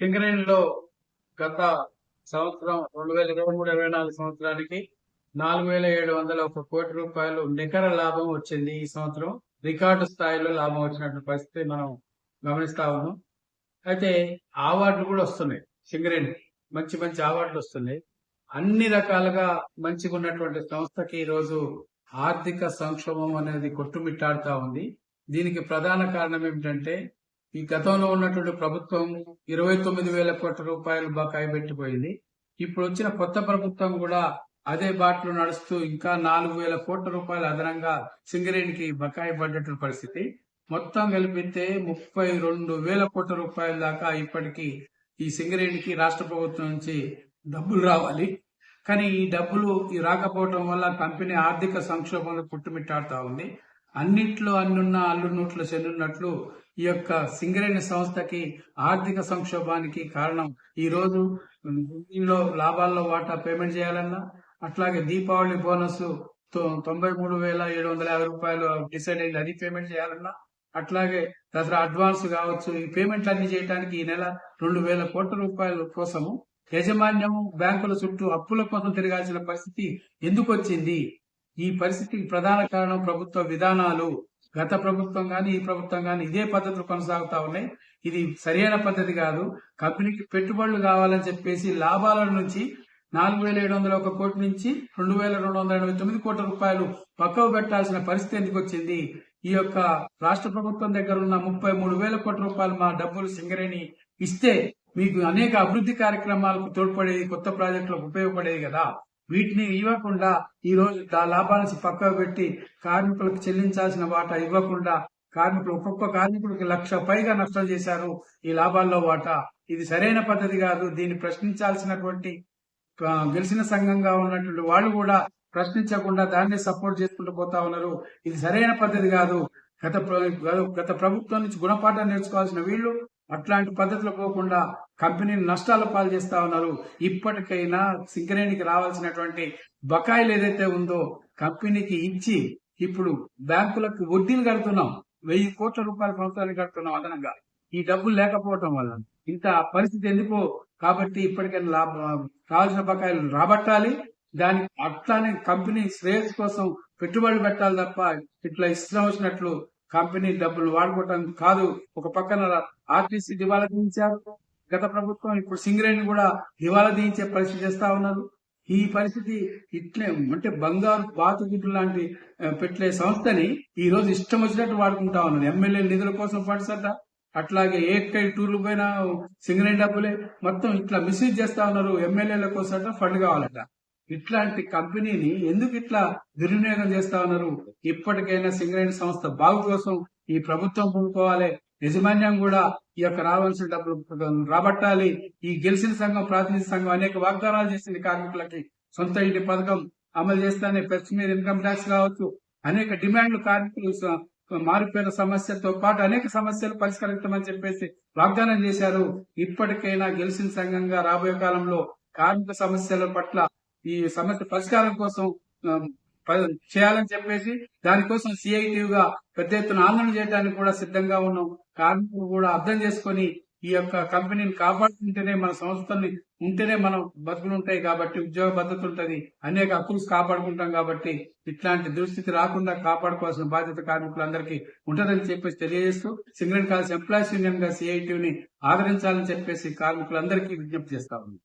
సింగరేణి లో గత సంవత్సరం రెండు వేల ఇరవై మూడు ఇరవై నాలుగు సంవత్సరానికి నాలుగు వేల ఏడు వందల ఒక కోటి రూపాయలు నికర లాభం వచ్చింది ఈ సంవత్సరం. రికార్డు స్థాయిలో లాభం వచ్చినట్టు పరిస్థితి మనం గమనిస్తా ఉన్నాం. అయితే అవార్డులు కూడా వస్తున్నాయి. సింగరేణి మంచి మంచి అవార్డులు వస్తున్నాయి. అన్ని రకాలుగా మంచిగా ఉన్నటువంటి సంస్థకి ఈరోజు ఆర్థిక సంక్షోభం అనేది కొట్టుమిట్టాడుతా ఉంది. దీనికి ప్రధాన కారణం ఏమిటంటే ఈ గతంలో ఉన్నటువంటి ప్రభుత్వం ఇరవై తొమ్మిది వేల కోట్ల రూపాయలు బకాయి పెట్టిపోయింది. ఇప్పుడు వచ్చిన కొత్త ప్రభుత్వం కూడా అదే బాటలో నడుస్తూ ఇంకా నాలుగు వేల కోట్ల రూపాయలు అదనంగా సింగరేణికి బకాయి పడ్డటువంటి పరిస్థితి. మొత్తం కలిపితే ముప్పై రెండు వేల కోట్ల రూపాయల దాకా ఇప్పటికీ ఈ సింగరేణికి రాష్ట్ర ప్రభుత్వం నుంచి డబ్బులు రావాలి. కానీ ఈ డబ్బులు ఈ రాకపోవటం వల్ల కంపెనీ ఆర్థిక సంక్షోభంలో పుట్టుమిట్టాడుతూ ఉంది. అన్నిట్లో అన్నున్న అల్లు నోట్ల చెల్లున్నట్లు ఈ యొక్క సింగరేణి సంస్థకి ఆర్థిక సంక్షోభానికి కారణం ఈరోజు రోజు దీనిలో లాభాల్లో వాటా పేమెంట్ చేయాలన్నా అట్లాగే దీపావళి బోనస్ తొంభై మూడు వేల ఏడు వందల యాభై రూపాయలు డిసైడ్ అయింది అది పేమెంట్ చేయాలన్నా అట్లాగే దసరా అడ్వాన్స్ కావచ్చు ఈ పేమెంట్లు అన్ని చేయడానికి ఈ నెల రెండు వేల కోట్ల రూపాయల కోసము యాజమాన్యం బ్యాంకుల చుట్టూ అప్పుల కోసం తిరగాల్సిన పరిస్థితి ఎందుకు వచ్చింది? ఈ పరిస్థితికి ప్రధాన కారణం ప్రభుత్వ విధానాలు. గత ప్రభుత్వం కానీ ఈ ప్రభుత్వం కానీ ఇదే పద్ధతులు కొనసాగుతా ఉన్నాయి. ఇది సరైన పద్ధతి కాదు. కంపెనీకి పెట్టుబడులు కావాలని చెప్పేసి లాభాల నుంచి నాలుగు వేల ఏడు వందల ఒక కోటి నుంచి రెండు వేల రెండు వందల ఎనభై తొమ్మిది కోట్ల రూపాయలు పక్కకు పెట్టాల్సిన పరిస్థితి ఎందుకు వచ్చింది? ఈ యొక్క రాష్ట్ర ప్రభుత్వం దగ్గర ఉన్న ముప్పై మూడు వేల కోట్ల రూపాయలు మా డబ్బులు సింగరేణి ఇస్తే మీకు అనేక అభివృద్ధి కార్యక్రమాలకు తోడ్పడేది కొత్త ప్రాజెక్టులకు ఉపయోగపడేది కదా. వీటిని ఇవ్వకుండా ఈ రోజు ఆ లాభాలను పక్కకు పెట్టి కార్మికులకు చెల్లించాల్సిన వాటా ఇవ్వకుండా కార్మికులు ఒక్కొక్క కార్మికుడికి లక్ష పైగా నష్టం చేశారు ఈ లాభాల్లో వాటా. ఇది సరైన పద్ధతి కాదు. దీన్ని ప్రశ్నించాల్సినటువంటి గెలిచిన సంఘంగా ఉన్నటువంటి వాళ్ళు కూడా ప్రశ్నించకుండా దాన్ని సపోర్ట్ చేసుకుంటూ పోతా ఉన్నారు. ఇది సరైన పద్ధతి కాదు. గత గత ప్రభుత్వం నుంచి గుణపాఠం నేర్చుకోవాల్సిన వీళ్ళు అట్లాంటి పద్ధతులు పోకుండా కంపెనీని నష్టాల పాలు చేస్తా ఉన్నారు. ఇప్పటికైనా సింగరేణికి రావాల్సినటువంటి బకాయిలు ఏదైతే ఉందో కంపెనీకి ఇచ్చి ఇప్పుడు బ్యాంకులకు వడ్డీలు కడుతున్నాం. వెయ్యి కోట్ల రూపాయల ప్రభుత్వానికి కడుతున్నాం అదనంగా. ఈ డబ్బులు లేకపోవటం వల్ల ఇంత పరిస్థితి ఎందుకో కాబట్టి ఇప్పటికైనా లాభ కావాల్సిన బకాయిలు రాబట్టాలి. దాని అట్లానే కంపెనీ శ్రేయస్ కోసం పెట్టుబడులు పెట్టాలి తప్ప ఇట్లా ఇష్టం వచ్చినట్లు కంపెనీ డబ్బులు వాడుకోవటం కాదు. ఒక పక్కన ఆర్టీసీ దివాలా తీయించారు. గత ప్రభుత్వం ఇప్పుడు సింగరేణి కూడా దివాలా తీయించే పరిస్థితి చేస్తా ఉన్నారు. ఈ పరిస్థితి ఇట్లే అంటే బంగారు బాతుగుడ్లు లాంటి పెట్టలే పెట్టే సంస్థని ఈ రోజు ఇష్టం వచ్చినట్టు వాడుకుంటా ఉన్నారు. ఎమ్మెల్యే నిధుల కోసం పడిసట అట్లాగే ఏ టూర్లు పోయినా సింగరేణి డబ్బులే. మొత్తం ఇట్లా మిస్యూజ్ చేస్తా ఉన్నారు. ఎమ్మెల్యేల కోసం ఫండ్ కావాలట. ఇట్లాంటి కంపెనీని ఎందుకు ఇట్లా దుర్వినియోగం చేస్తా ఉన్నారు? ఇప్పటికైనా సింగరేణి సంస్థ బాగు కోసం ఈ ప్రభుత్వం పూనుకోవాలి. యజమాన్యం కూడా ఈ యొక్క రావాల్సిన డబ్బులు రాబట్టాలి. ఈ గెలిచిన సంఘం ప్రాతినిధ్య సంఘం అనేక వాగ్దానాలు చేసింది కార్మికులకి. సొంత ఇంటి పథకం అమలు చేస్తానే పెస్ట్ మీద ఇన్కమ్ ట్యాక్స్ కావచ్చు. అనేక డిమాండ్లు కార్మికులు మారిపోయిన సమస్యతో పాటు అనేక సమస్యలు పరిష్కరిస్తామని చెప్పేసి వాగ్దానం చేశారు. ఇప్పటికైనా గెలిచిన సంఘంగా రాబోయే కాలంలో కార్మిక సమస్యల పట్ల ఈ సమస్య పరిష్కారం కోసం చేయాలని చెప్పేసి దానికోసం సిఐటిగా పెద్ద ఎత్తున ఆందోళన చేయడానికి కూడా సిద్ధంగా ఉన్నాం. కార్మికులు కూడా అర్థం చేసుకొని ఈ యొక్క కంపెనీని కాపాడుతుంటేనే మన సంస్థని ఉంటేనే మనం బతుకులు ఉంటాయి కాబట్టి ఉద్యోగ భద్రత ఉంటుంది. అనేక హక్కులు కాపాడుకుంటాం కాబట్టి ఇట్లాంటి దుస్థితి రాకుండా కాపాడుకోవాల్సిన బాధ్యత కార్మికులందరికీ ఉంటుందని చెప్పేసి తెలియజేస్తూ సింగరేణి కాల్స్ ఎంప్లాయీస్ యూనియన్గా సిఐటిని ఆదరించాలని చెప్పేసి కార్మికులందరికీ విజ్ఞప్తి చేస్తా ఉంది